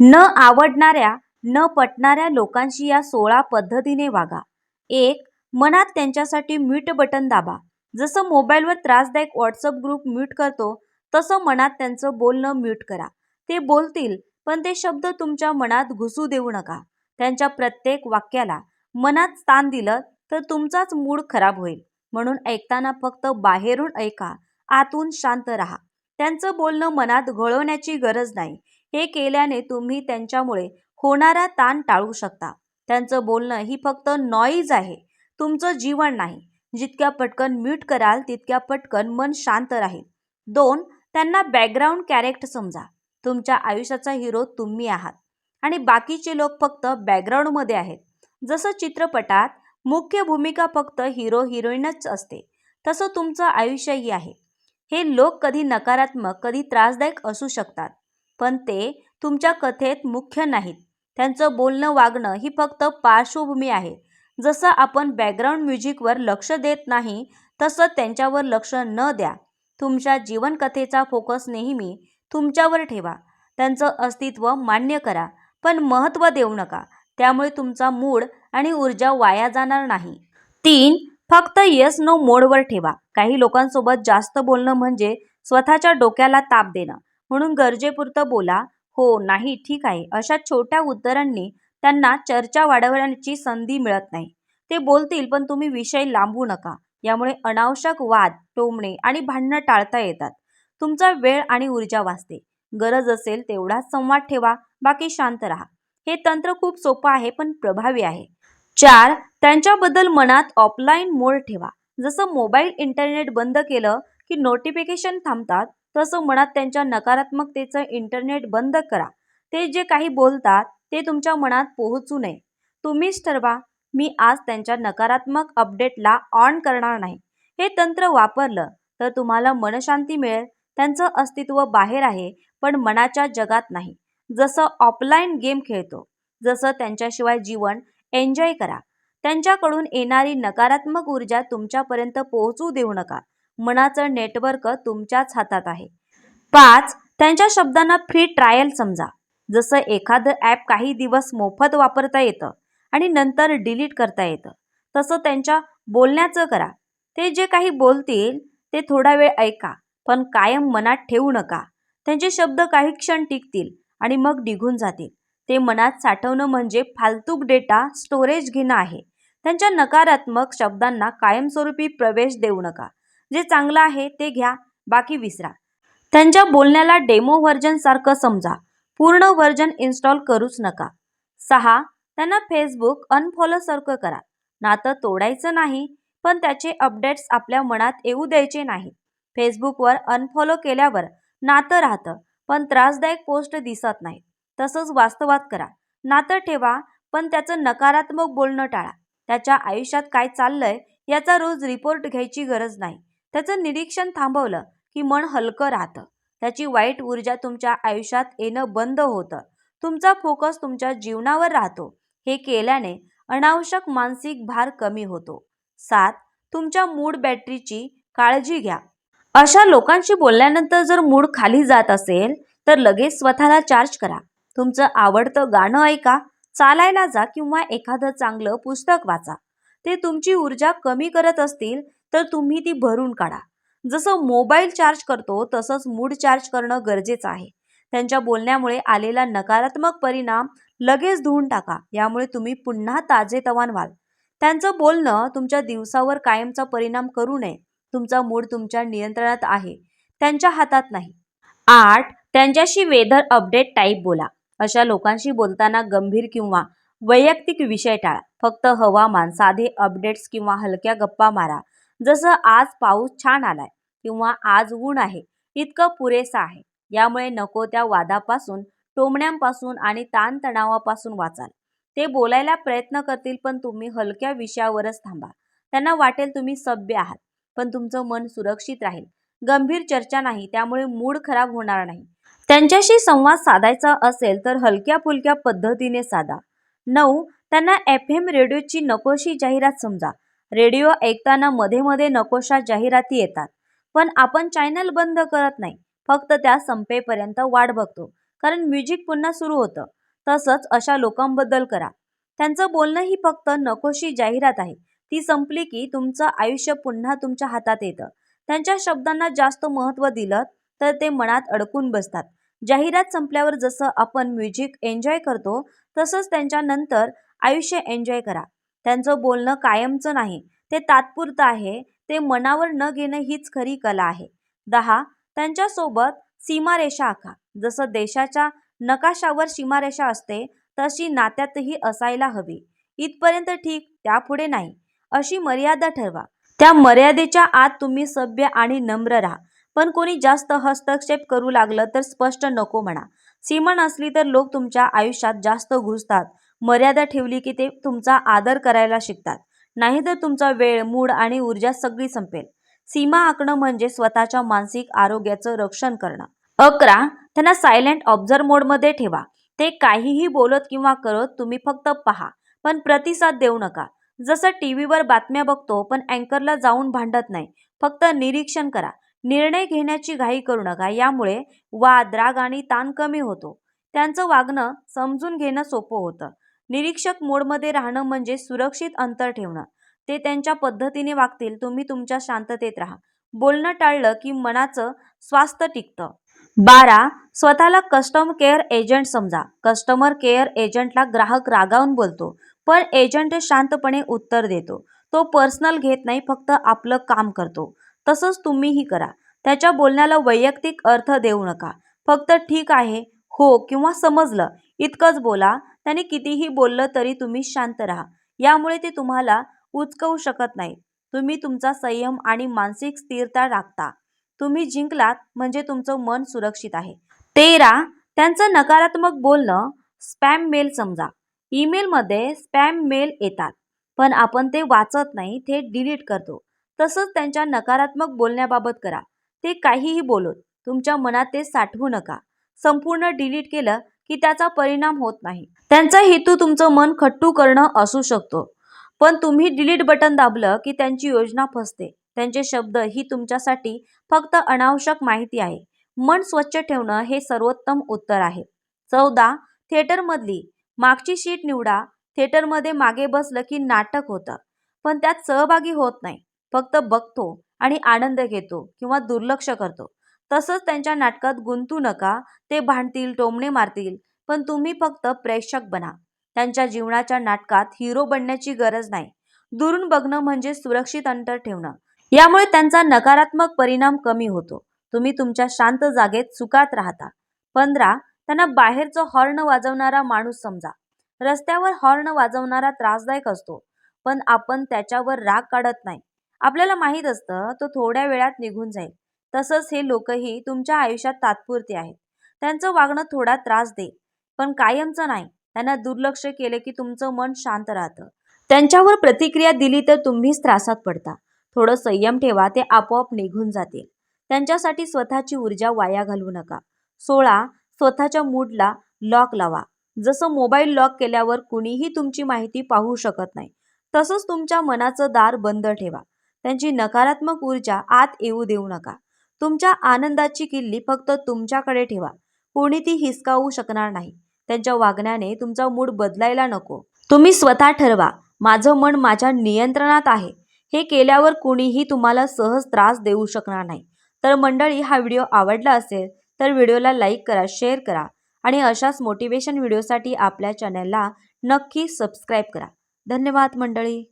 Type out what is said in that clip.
न आवडणाऱ्या न पटणाऱ्या लोकांशी या सोळा पद्धतीने वागा. एक मनात त्यांच्यासाठी म्यूट बटन दाबा. जसं मोबाईलवर त्रासदायक व्हॉट्सअप ग्रुप म्यूट करतो तसं मनात त्यांचं बोलणं म्यूट करा. ते बोलतील पण ते शब्द तुमच्या मनात घुसू देऊ नका. त्यांच्या प्रत्येक वाक्याला मनात स्थान दिलं तर तुमचाच मूड खराब होईल. म्हणून ऐकताना फक्त बाहेरून ऐका आतून शांत राहा. त्यांचं बोलणं मनात घोळवण्याची गरज नाही. हे केल्याने तुम्ही त्यांच्यामुळे होणारा ताण टाळू शकता. त्यांचं बोलणं ही फक्त नॉईज आहे. तुमचं जीवन नाही. जितक्या पटकन म्यूट कराल तितक्या पटकन मन शांत राहील. दोन त्यांना बॅकग्राऊंड कॅरेक्ट समजा. तुमच्या आयुष्याचा हिरो तुम्ही आहात. आणि बाकीचे लोक फक्त बॅकग्राऊंडमध्ये आहेत. जसं चित्रपटात मुख्य भूमिका फक्त हिरो हिरोईनच असते. तसं तुमचं आयुष्यही आहे. हे लोक कधी नकारात्मक कधी त्रासदायक असू शकतात. पण ते तुमच्या कथेत मुख्य नाहीत. त्यांचं बोलणं वागणं ही फक्त पार्श्वभूमी आहे. जसं आपण बॅकग्राऊंड म्युझिकवर लक्ष देत नाही तसं त्यांच्यावर लक्ष न द्या. तुमच्या जीवनकथेचा फोकस नेहमी तुमच्यावर ठेवा. त्यांचं अस्तित्व मान्य करा पण महत्त्व देऊ नका. त्यामुळे तुमचा मूड आणि ऊर्जा वाया जाणार नाही. तीन फक्त येस नो मोडवर ठेवा. काही लोकांसोबत जास्त बोलणं म्हणजे स्वतःच्या डोक्याला ताप देणं. म्हणून गरजेपुरतं बोला हो नाही ठीक आहे. अशा छोट्या उत्तरांनी त्यांना चर्चा वाढवण्याची संधी मिळत नाही. ते बोलतील पण तुम्ही विषय लांबू नका. यामुळे अनावश्यक वाद टोमणे आणि भांडणं टाळता येतात. तुमचा वेळ आणि ऊर्जा वाचते. गरज असेल तेवढाच संवाद ठेवा बाकी शांत राहा. हे तंत्र खूप सोपं आहे पण प्रभावी आहे. चार त्यांच्याबद्दल मनात ऑफलाईन मोड ठेवा. जसं मोबाईल इंटरनेट बंद केलं की नोटिफिकेशन थांबतात तसं मनात त्यांच्या नकारात्मकतेचं इंटरनेट बंद करा. ते जे काही बोलतात ते तुमच्या मनात पोहोचू नये. तुम्हीच ठरवा मी आज त्यांच्या नकारात्मक अपडेटला ऑन करणार नाही. हे तंत्र वापरलं तर तुम्हाला मनशांती मिळेल. त्यांचं अस्तित्व बाहेर आहे पण मनाच्या जगात नाही. जसं ऑफलाईन गेम खेळतो जसं त्यांच्याशिवाय जीवन एन्जॉय करा. त्यांच्याकडून येणारी नकारात्मक ऊर्जा तुमच्यापर्यंत पोहोचू देऊ नका. मनाचं नेटवर्क तुमच्याच हातात आहे. पाच त्यांच्या शब्दांना फ्री ट्रायल समजा. जसं एखादं ॲप काही दिवस मोफत वापरता येतं आणि नंतर डिलीट करता येतं. तसं त्यांच्या बोलण्याचं करा. ते जे काही बोलतील ते थोडा वेळ ऐका. पण कायम मनात ठेवू नका. त्यांचे शब्द काही क्षण टिकतील आणि मग निघून जातील. ते मनात साठवणं म्हणजे फालतूक डेटा स्टोरेज घेणं आहे. त्यांच्या नकारात्मक शब्दांना कायमस्वरूपी प्रवेश देऊ नका. जे चांगलं आहे ते घ्या बाकी विसरा. त्यांच्या बोलण्याला डेमो व्हर्जन सारखं समजा पूर्ण व्हर्जन इन्स्टॉल करूच नका. सहा त्यांना फेसबुक अनफॉलो सारखं करा. नातं तोडायचं नाही पण त्याचे अपडेट्स आपल्या मनात येऊ द्यायचे नाही फेसबुकवर अनफॉलो केल्यावर नातं राहतं पण त्रासदायक पोस्ट दिसत नाही तसंच वास्तवात करा. नातं ठेवा पण त्याचं नकारात्मक बोलणं टाळा. त्याच्या आयुष्यात काय चाललंय याचा रोज रिपोर्ट घ्यायची गरज नाही. त्याचं निरीक्षण थांबवलं की मन हलकं राहतं. त्याची वाईट ऊर्जा तुमच्या आयुष्यात येणं बंद होतं. तुमचा फोकस तुमच्या जीवनावर राहतो. हे केल्याने अनावश्यक मानसिक भार कमी होतो. सात तुमच्या मूड बॅटरीची काळजी घ्या. अशा लोकांशी बोलल्यानंतर जर मूड खाली जात असेल तर लगेच स्वतःला चार्ज करा. तुमचं आवडतं गाणं ऐका चालायला जा किंवा एखादं चांगलं पुस्तक वाचा. ते तुमची ऊर्जा कमी करत असतील तर तुम्ही ती भरून काढा. जसं मोबाईल चार्ज करतो तसंच मूड चार्ज करणं गरजेचं आहे. त्यांच्या बोलण्यामुळे आलेला नकारात्मक परिणाम लगेच धुवून टाका. यामुळे तुम्ही पुन्हा ताजेतवान व्हाल. त्यांचं बोलणं तुमच्या दिवसावर कायमचा परिणाम करू नये. तुमचा मूड तुमच्या नियंत्रणात आहे. त्यांच्या हातात नाही. आठ त्यांच्याशी वेदर अपडेट टाईप बोला. अशा लोकांशी बोलताना गंभीर किंवा वैयक्तिक विषय टाळा. फक्त हवामान साधे अपडेट्स किंवा हलक्या गप्पा मारा. जसं आज पाऊस छान आलाय किंवा आज ऊन आहे इतकं पुरेसं आहे. यामुळे नको त्या वादापासून टोमण्यांपासून आणि ताणतणावापासून वाचाल. ते बोलायला प्रयत्न करतील पण तुम्ही हलक्या विषयावरच थांबा. त्यांना वाटेल तुम्ही सभ्य आहात पण तुमचं मन सुरक्षित राहील. गंभीर चर्चा नाही त्यामुळे मूड खराब होणार नाही. त्यांच्याशी संवाद साधायचा असेल तर हलक्या फुलक्या पद्धतीने साधा. नऊ त्यांना एफ एम रेडिओची नकोशी जाहिरात समजा. रेडिओ ऐकताना मध्ये मध्ये नकोशा जाहिराती येतात. पण आपण चॅनल बंद करत नाही. फक्त त्या संपेपर्यंत वाट बघतो. कारण म्युझिक पुन्हा सुरू होतं. तसंच अशा लोकांबद्दल करा. त्यांचं बोलणं ही फक्त नकोशी जाहिरात आहे. ती संपली की तुमचं आयुष्य पुन्हा तुमच्या हातात येतं. त्यांच्या शब्दांना जास्त महत्त्व दिलं तर ते मनात अडकून बसतात. जाहिरात संपल्यावर जसं आपण म्युझिक एन्जॉय करतो तसंच त्यांच्यानंतर आयुष्य एन्जॉय करा. त्यांचं बोलणं कायमचं नाही. ते तात्पुरतं आहे. ते मनावर न घेणं हीच खरी कला आहे. दहा त्यांच्यासोबत सीमारेषा आखा. जसं देशाच्या नकाशावर सीमारेषा असते तशी नात्यातही असायला हवी. इथपर्यंत ठीक त्यापुढे नाही. अशी मर्यादा ठरवा. त्या मर्यादेच्या आत तुम्ही सभ्य आणि नम्र राहा. पण कोणी जास्त हस्तक्षेप करू लागलं तर स्पष्ट नको म्हणा. सीमा नसली तर लोक तुमच्या आयुष्यात जास्त घुसतात. मर्यादा ठेवली की ते तुमचा आदर करायला शिकतात. नाहीतर तुमचा वेळ मूड आणि ऊर्जा सगळी संपेल. सीमा आखणं म्हणजे स्वतःच्या मानसिक आरोग्याचं रक्षण करणं. अकरा त्यांना सायलेंट ऑब्झर्व मोडमध्ये ठेवा. ते काहीही बोलत किंवा करत तुम्ही फक्त पहा पण प्रतिसाद देऊ नका. जसं टी व्हीवर बातम्या बघतो पण अँकरला जाऊन भांडत नाही. फक्त निरीक्षण करा. निर्णय घेण्याची घाई करू नका यामुळे वाद राग आणि ताण कमी होतो. त्यांचं वागणं समजून घेणं सोपं होतं. निरीक्षक मोडमध्ये राहणं म्हणजे सुरक्षित अंतर ठेवणं. ते त्यांच्या पद्धतीने वागतील तुम्ही तुमच्या शांततेत राहा. बोलणं टाळलं की मनाचं स्वास्थ्य टिकतं. बारा स्वतःला कस्टम केअर एजंट समजा. कस्टमर केअर एजंटला ग्राहक रागावून बोलतो पण एजंट शांतपणे उत्तर देतो. तो पर्सनल घेत नाही फक्त आपलं काम करतो. तसंच तुम्हीही करा. त्याच्या बोलण्याला वैयक्तिक अर्थ देऊ नका. फक्त ठीक आहे हो किंवा समजलं इतकंच बोला. त्याने कितीही बोललं तरी तुम्ही शांत राहा. यामुळे ते तुम्हाला उचकवू शकत नाही तुम्ही तुमचा संयम आणि मानसिक स्थिरता राखता. तुम्ही जिंकलात म्हणजे तुमचं मन सुरक्षित आहे. तेरा त्यांचं नकारात्मक बोलणं स्पॅम मेल समजा. ईमेलमध्ये स्पॅम मेल येतात. पण आपण ते वाचत नाही ते डिलीट करतो. तसंच त्यांच्या नकारात्मक बोलण्याबाबत करा. ते काहीही बोलत तुमच्या मनात ते साठवू नका. संपूर्ण डिलीट केलं की त्याचा परिणाम होत नाही. त्यांचा हेतू तुमचं मन खट्टू करणं असू शकतो. पण तुम्ही डिलीट बटन दाबलं की त्यांची योजना फसते. त्यांचे शब्द ही तुमच्यासाठी फक्त अनावश्यक माहिती आहे. मन स्वच्छ ठेवणं हे सर्वोत्तम उत्तर आहे. चौदा थिएटरमधली मागची शीट निवडा. थिएटरमध्ये मागे बसलं की नाटक होतं. पण त्यात सहभागी होत नाही. फक्त बघतो आणि आनंद घेतो किंवा दुर्लक्ष करतो. तसंच त्यांच्या नाटकात गुंतू नका ते भांडतील टोमणे मारतील पण तुम्ही फक्त प्रेक्षक बना. त्यांच्या जीवनाच्या नाटकात हिरो बनण्याची गरज नाही. दुरून बघणं म्हणजे सुरक्षित अंतर ठेवणं. यामुळे त्यांचा नकारात्मक परिणाम कमी होतो. तुम्ही तुमच्या शांत जागेत सुखात राहता. पंधरा त्यांना बाहेरचं हॉर्न वाजवणारा माणूस समजा. रस्त्यावर हॉर्न वाजवणारा त्रासदायक असतो पण आपण त्याच्यावर राग काढत नाही. आपल्याला माहीत असतं तो थोड्या वेळात निघून जाईल. तसंच हे लोकही तुमच्या आयुष्यात तात्पुरते आहेत. त्यांचं वागणं थोडा त्रास दे पण कायमचं नाही. त्यांना दुर्लक्ष केले की तुमचं मन शांत राहतं. त्यांच्यावर प्रतिक्रिया दिली तर तुम्हीच त्रासात पडता. थोडं संयम ठेवा ते आपोआप निघून जातील. त्यांच्यासाठी स्वतःची ऊर्जा वाया घालवू नका. सोळा स्वतःच्या मूडला लॉक लावा. जसं मोबाईल लॉक केल्यावर कुणीही तुमची माहिती पाहू शकत नाही तसंच तुमच्या मनाचं दार बंद ठेवा. त्यांची नकारात्मक ऊर्जा आत येऊ देऊ नका. तुमच्या आनंदाची किल्ली फक्त तुमच्याकडे ठेवा. कोणी ती हिसकावू शकणार नाही. त्यांच्या वागण्याने तुमचा मूड बदलायला नको. तुम्ही स्वतः ठरवा. माझं मन माझ्या नियंत्रणात आहे. हे केल्यावर कुणीही तुम्हाला सहज त्रास देऊ शकणार नाही. तर मंडळी हा व्हिडिओ आवडला असेल तर व्हिडिओला लाईक करा शेअर करा आणि अशाच मोटिवेशन व्हिडिओसाठी आपल्या चॅनलला नक्की सबस्क्राईब करा. धन्यवाद मंडळी.